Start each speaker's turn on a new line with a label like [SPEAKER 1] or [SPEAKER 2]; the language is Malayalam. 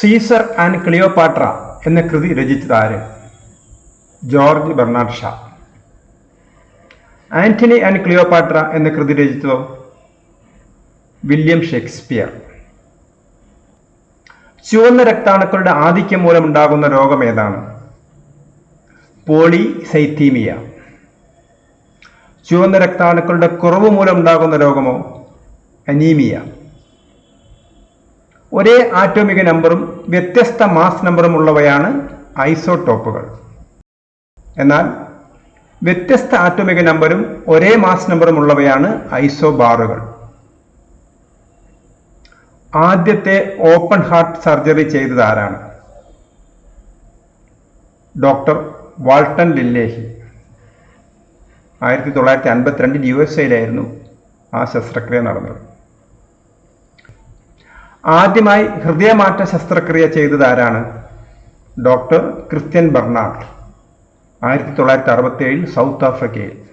[SPEAKER 1] സീസർ ആൻഡ് ക്ലിയോപാട്ര എന്ന കൃതി രചിച്ചത് ആര്? George Bernard Shaw. Antony and Cleopatra എന്ന കൃതി രചിച്ചതോ? William Shakespeare. ചുവന്ന രക്താണുക്കളുടെ ആധിക്യം മൂലമുണ്ടാകുന്ന രോഗം ഏതാണ്? പോളിസൈത്തീമിയ. ചുവന്ന രക്താണുക്കളുടെ കുറവ് മൂലമുണ്ടാകുന്ന രോഗമോ? അനീമിയ. ഒരേ ആറ്റോമിക നമ്പറും വ്യത്യസ്ത മാസ് നമ്പറും ഉള്ളവയാണ് ഐസോടോപ്പുകൾ. എന്നാൽ വ്യത്യസ്ത ആറ്റോമിക നമ്പറും ഒരേ മാസ് നമ്പറും ഉള്ളവയാണ് ഐസോബാറുകൾ. ആദ്യത്തെ ഓപ്പൺ ഹാർട്ട് സർജറി ചെയ്തത് ആരാണ്? Doctor Walton Lillehei. ആയിരത്തി തൊള്ളായിരത്തി അൻപത്തിരണ്ടിൽ യു എസ് എയിലായിരുന്നു ആ ശസ്ത്രക്രിയ നടന്നത്. ആദ്യമായി ഹൃദയമാറ്റ ശസ്ത്രക്രിയ ചെയ്തത് ആരാണ്? Doctor Christian Barnard. ആയിരത്തി തൊള്ളായിരത്തി അറുപത്തി ഏഴിൽ സൗത്ത് ആഫ്രിക്കയിൽ.